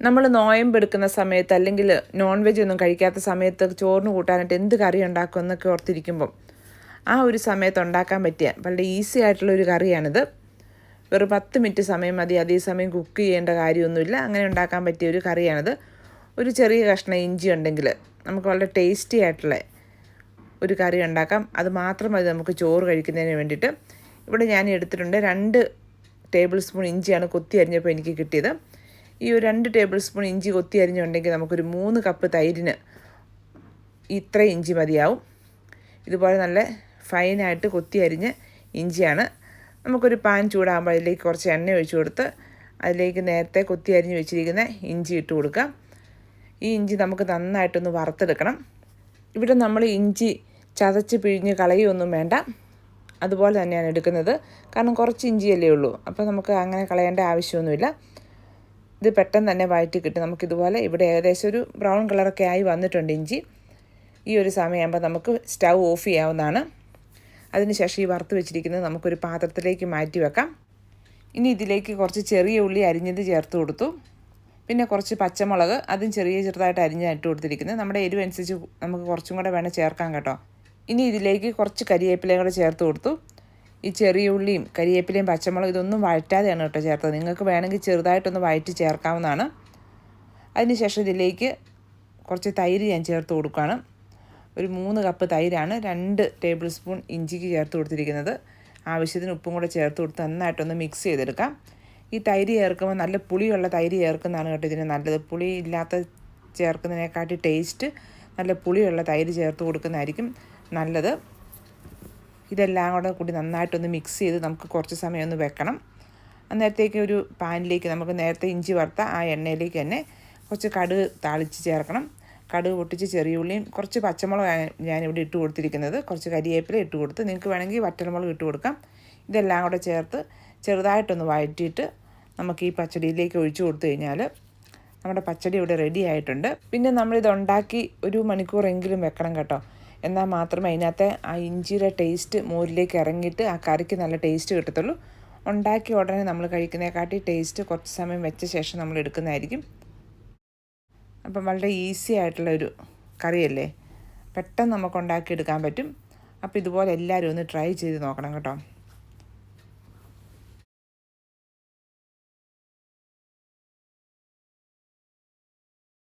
നമ്മൾ നോയമ്പ് എടുക്കുന്ന സമയത്ത് അല്ലെങ്കിൽ നോൺ വെജ് ഒന്നും കഴിക്കാത്ത സമയത്ത് ചോറിന് കൂട്ടാനായിട്ട് എന്ത് കറി ഉണ്ടാക്കും എന്നൊക്കെ ഓർത്തിരിക്കുമ്പം ആ ഒരു സമയത്ത് ഉണ്ടാക്കാൻ പറ്റിയ വളരെ ഈസി ആയിട്ടുള്ള ഒരു കറിയാണിത്. വെറും പത്ത് മിനിറ്റ് സമയം മതി. അതേ സമയം കുക്ക് ചെയ്യേണ്ട കാര്യമൊന്നുമില്ല. അങ്ങനെ ഉണ്ടാക്കാൻ പറ്റിയ ഒരു കറിയാണിത്. ഒരു ചെറിയ കഷ്ണം ഇഞ്ചി ഉണ്ടെങ്കിൽ നമുക്ക് വളരെ ടേസ്റ്റി ആയിട്ടുള്ള ഒരു കറി ഉണ്ടാക്കാം. അത് മാത്രം മതി നമുക്ക് ചോറ് കഴിക്കുന്നതിന് വേണ്ടിയിട്ട്. ഇവിടെ ഞാൻ എടുത്തിട്ടുണ്ട് രണ്ട് ടേബിൾ സ്പൂൺ ഇഞ്ചിയാണ് കൊത്തി അരിഞ്ഞപ്പോൾ എനിക്ക് കിട്ടിയത്. ഈ ഒരു രണ്ട് ടേബിൾ സ്പൂൺ ഇഞ്ചി കൊത്തി അരിഞ്ഞുണ്ടെങ്കിൽ നമുക്കൊരു മൂന്ന് കപ്പ് തൈരിന് ഇത്ര ഇഞ്ചി മതിയാവും. ഇതുപോലെ നല്ല ഫൈനായിട്ട് കൊത്തി അരിഞ്ഞ് ഇഞ്ചിയാണ്. നമുക്കൊരു പാൻ ചൂടാകുമ്പോൾ അതിലേക്ക് കുറച്ച് എണ്ണ ഒഴിച്ചു കൊടുത്ത് അതിലേക്ക് നേരത്തെ കൊത്തി അരിഞ്ഞ് വെച്ചിരിക്കുന്ന ഇഞ്ചി ഇട്ട് കൊടുക്കാം ഈ ഇഞ്ചി നമുക്ക് നന്നായിട്ടൊന്ന് വറുത്തെടുക്കണം. ഇവിടെ നമ്മൾ ഇഞ്ചി ചതച്ച് പിഴിഞ്ഞ് കളയൊന്നും വേണ്ട. അതുപോലെ തന്നെയാണ് എടുക്കുന്നത്. കാരണം കുറച്ച് ഇഞ്ചിയല്ലേ ഉള്ളൂ. അപ്പോൾ നമുക്ക് അങ്ങനെ കളയേണ്ട ആവശ്യമൊന്നുമില്ല. ഇത് പെട്ടെന്ന് തന്നെ വഴറ്റി കിട്ടും. നമുക്കിതുപോലെ ഇവിടെ ഏകദേശം ഒരു ബ്രൗൺ കളറൊക്കെ ആയി വന്നിട്ടുണ്ട് ഇഞ്ചി. ഈ ഒരു സമയമാകുമ്പോൾ നമുക്ക് സ്റ്റൗ ഓഫ് ചെയ്യാവുന്നതാണ്. അതിനുശേഷം ഈ വറുത്ത് വെച്ചിരിക്കുന്നത് നമുക്കൊരു പാത്രത്തിലേക്ക് മാറ്റി വെക്കാം. ഇനി ഇതിലേക്ക് കുറച്ച് ചെറിയ ഉള്ളി അരിഞ്ഞത് ചേർത്ത് കൊടുത്തു. പിന്നെ കുറച്ച് പച്ചമുളക് അതും ചെറിയ ചെറുതായിട്ട് അരിഞ്ഞ് ഇട്ട് കൊടുത്തിരിക്കുന്നത്. നമ്മുടെ എരിവ് അനുസരിച്ച് നമുക്ക് കുറച്ചും കൂടെ വേണം ചേർക്കാൻ കേട്ടോ. ഇനി ഇതിലേക്ക് കുറച്ച് കരിവേപ്പിലയും കൂടെ ചേർത്ത് കൊടുത്തു. ഈ ചെറിയ ഉള്ളിയും കരിയേപ്പിലയും പച്ചമുളകും ഇതൊന്നും വഴറ്റാതെയാണ് കേട്ടോ ചേർത്തത്. നിങ്ങൾക്ക് വേണമെങ്കിൽ ചെറുതായിട്ടൊന്ന് വഴറ്റി ചേർക്കാവുന്നതാണ്. അതിനുശേഷം ഇതിലേക്ക് കുറച്ച് തൈര് ഞാൻ ചേർത്ത് കൊടുക്കുകയാണ്. ഒരു മൂന്ന് കപ്പ് തൈരാണ് രണ്ട് ടേബിൾ സ്പൂൺ ഇഞ്ചിക്ക് ചേർത്ത് കൊടുത്തിരിക്കുന്നത്. ആവശ്യത്തിന് ഉപ്പും കൂടെ ചേർത്ത് കൊടുത്ത് നന്നായിട്ടൊന്ന് മിക്സ് ചെയ്തെടുക്കാം. ഈ തൈര് ചേർക്കുമ്പോൾ നല്ല പുളിയുള്ള തൈര് ചേർക്കുന്നതാണ് കേട്ടോ ഇതിന് നല്ലത്. പുളി ഇല്ലാത്ത ചേർക്കുന്നതിനെക്കാട്ടി ടേസ്റ്റ് നല്ല പുളിയുള്ള തൈര് ചേർത്ത് കൊടുക്കുന്നതായിരിക്കും നല്ലത്. ഇതെല്ലാം കൂടെ കൂടി നന്നായിട്ടൊന്ന് മിക്സ് ചെയ്ത് നമുക്ക് കുറച്ച് സമയം ഒന്ന് വെക്കണം. അന്നേരത്തേക്ക് ഒരു പാനിലേക്ക് നമുക്ക് നേരത്തെ ഇഞ്ചി വറുത്ത ആ എണ്ണയിലേക്ക് തന്നെ കുറച്ച് കടുക് താളിച്ച് ചേർക്കണം. കടുക് പൊട്ടിച്ച് ചെറിയ ഉള്ളിയും കുറച്ച് പച്ചമുളക് ഞാനിവിടെ ഇട്ട് കൊടുത്തിരിക്കുന്നത്. കുറച്ച് കരിയേപ്പില ഇട്ട് കൊടുത്ത് നിങ്ങൾക്ക് വേണമെങ്കിൽ വറ്റൽമുളക് ഇട്ട് കൊടുക്കാം. ഇതെല്ലാം കൂടെ ചേർത്ത് ചെറുതായിട്ടൊന്ന് വഴറ്റിയിട്ട് നമുക്ക് ഈ പച്ചടിയിലേക്ക് ഒഴിച്ചു കൊടുത്തു കഴിഞ്ഞാൽ നമ്മുടെ പച്ചടി ഇവിടെ റെഡി ആയിട്ടുണ്ട്. പിന്നെ നമ്മളിത് ഉണ്ടാക്കി ഒരു മണിക്കൂറെങ്കിലും വെക്കണം കേട്ടോ. എന്നാൽ മാത്രമേ അതിനകത്തെ ആ ഇഞ്ചിയുടെ ടേസ്റ്റ് മോരിലേക്ക് ഇറങ്ങിയിട്ട് ആ കറിക്ക് നല്ല ടേസ്റ്റ് കിട്ടത്തുള്ളൂ. ഉണ്ടാക്കി ഉടനെ നമ്മൾ കഴിക്കുന്നതിനെക്കാട്ടി ടേസ്റ്റ് കുറച്ച് സമയം വെച്ച ശേഷം നമ്മൾ എടുക്കുന്നതായിരിക്കും. അപ്പം വളരെ ഈസി ആയിട്ടുള്ള ഒരു കറിയല്ലേ? പെട്ടെന്ന് നമുക്ക് ഉണ്ടാക്കിയെടുക്കാൻ പറ്റും. അപ്പോൾ ഇതുപോലെ എല്ലാവരും ഒന്ന് ട്രൈ ചെയ്ത് നോക്കണം കേട്ടോ.